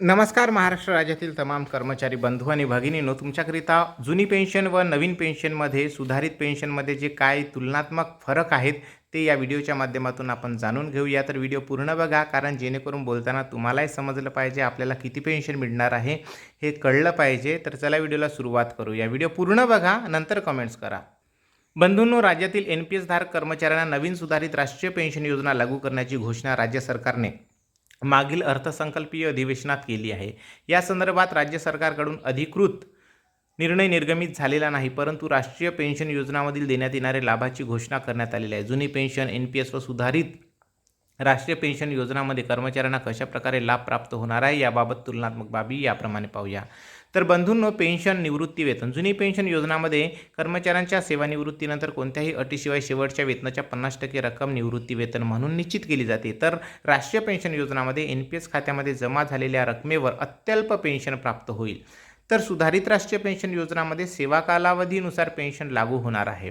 नमस्कार महाराष्ट्र राज्यातील तमाम कर्मचारी बंधू आणि भगिनींनो तुमच्याकरिता जुनी पेन्शन व नवीन पेन्शनमध्ये सुधारित पेन्शनमध्ये जे काय तुलनात्मक फरक आहेत ते या व्हिडिओच्या माध्यमातून आपण जाणून घेऊया. तर व्हिडिओ पूर्ण बघा कारण जेणेकरून बोलताना तुम्हालाही समजलं पाहिजे आपल्याला किती पेन्शन मिळणार आहे हे कळलं पाहिजे. तर चला व्हिडिओला सुरुवात करूया. व्हिडिओ पूर्ण बघा नंतर कमेंट्स करा. बंधूंनो राज्यातील एन पी एस धारक कर्मचाऱ्यांना नवीन सुधारित राष्ट्रीय पेन्शन योजना लागू करण्याची घोषणा राज्य सरकारने मागील अर्थसंकल्पीय अधिवेशनात केली आहे. या संदर्भात राज्य सरकारकडून अधिकृत निर्णय निर्गमित झालेला नाही परंतु राष्ट्रीय पेन्शन योजनामधील देण्यात येणाऱ्या लाभाची घोषणा करण्यात आलेली आहे. जुनी पेन्शन एन पी एस व सुधारित राष्ट्रीय पेन्शन योजनामध्ये कर्मचाऱ्यांना कशाप्रकारे लाभ प्राप्त होणार आहे याबाबत तुलनात्मक बाबी याप्रमाणे पाहूया. तर बंधूंनो पेन्शन निवृत्ती वेतन. जुनी पेन्शन योजनामध्ये कर्मचाऱ्यांच्या सेवानिवृत्तीनंतर कोणत्याही अटीशिवाय शेवटच्या वेतनाच्या पन्नास टक्के रक्कम निवृत्ती वेतन म्हणून निश्चित केली जाते. तर राष्ट्रीय पेन्शन योजनामध्ये एन पी एस खात्यामध्ये जमा झालेल्या रकमेवर अत्यल्प पेन्शन प्राप्त होईल. तर सुधारित राष्ट्रीय पेन्शन योजनामध्ये सेवा कालावधीनुसार पेन्शन लागू होणार आहे.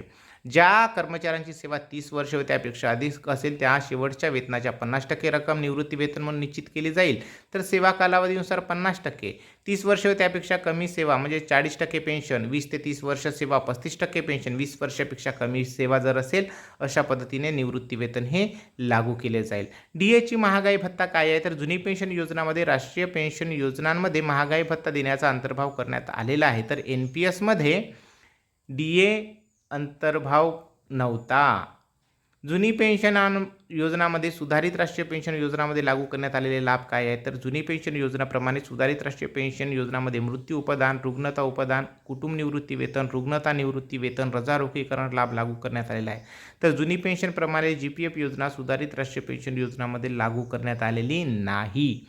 ज्या कर्मचाऱ्यांची सेवा तीस वर्ष व त्यापेक्षा अधिक असेल त्या शेवटच्या वेतनाच्या पन्नास टक्के रक्कम निवृत्ती वेतन म्हणून निश्चित केली जाईल. तर सेवा कालावधीनुसार पन्नास टक्के. तीस वर्ष व त्यापेक्षा कमी सेवा म्हणजे चाळीस टक्के पेन्शन वीस ते तीस वर्ष सेवा पस्तीस टक्के पेन्शन वीस वर्षापेक्षा कमी सेवा जर असेल अशा पद्धतीने निवृत्ती वेतन हे लागू केले जाईल. डी एची महागाई भत्ता काय आहे? तर जुनी पेन्शन योजनामध्ये राष्ट्रीय पेन्शन योजनांमध्ये महागाई भत्ता देण्याचा अंतर्भाव करण्यात आलेला आहे. तर एन पी एसमध्ये डी ए अंतर्भाव नव्हता. जुनी पेन्शन योजनामध्ये सुधारित राष्ट्रीय पेन्शन योजनामध्ये लागू करण्यात आलेले लाभ काय आहेत? तर जुनी पेन्शन योजनाप्रमाणे सुधारित राष्ट्रीय पेन्शन योजनामध्ये मृत्यू उपदान रुग्णता उपदान कुटुंब निवृत्ती वेतन रुग्णता निवृत्ती वेतन रजा रोखीकरण लाभ लागू करण्यात आलेला आहे. तर जुनी पेन्शनप्रमाणे जी पी एफ योजना सुधारित राष्ट्रीय पेन्शन योजनामध्ये लागू करण्यात आलेली नाही.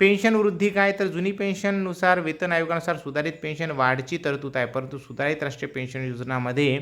पेन्शन वृद्धी काय? तर जुनी पेन्शननुसार वेतन आयोगानुसार सुधारित पेन्शन वाढची तरतूद आहे परंतु सुधारित राष्ट्रीय पेन्शन योजनामध्ये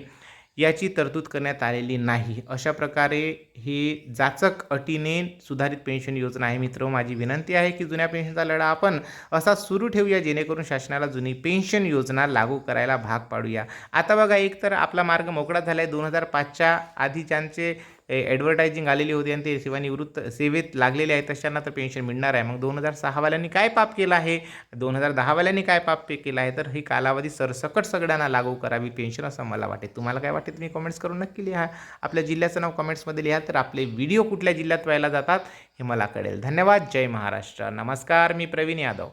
याची तरतूद करण्यात आलेली नाही. अशा प्रकारे ही जाचक अटीने सुधारित पेन्शन योजना आहे. मित्र माझी विनंती आहे की जुन्या पेन्शनचा लढा आपण असा सुरू ठेवूया जेणेकरून शासनाला जुनी पेन्शन योजना लागू करायला भाग पाडूया. आता बघा एक तर आपला मार्ग मोकळा झाला आहे दोन हजार पाचच्या आधी ज्यांचे ॲडव्हर्टायझिंग आलेली होती आणि ते सेवानिवृत्त सेवेत लागलेले आहेत तशांना तर पेन्शन मिळणार आहे. मग दोन हजार सहावाल्यांनी काय पाप केलं आहे? दोन हजार दहावाल्यांनी काय पाप पे केलं आहे? तर ही कालावधी सरसकट सगळ्यांना लागू करावी पेन्शन असं मला वाटते तुम्हाला काय वाटते तुम्ही कमेंट्स करून नक्की लिहा. आपल्या जिल्ह्याचं नाव कमेंट्समध्ये लिहा तर आपले व्हिडिओ कुठल्या जिल्ह्यात व्हायला जातात हे मला कळेल. धन्यवाद. जय महाराष्ट्र. नमस्कार. मी प्रवीण यादव.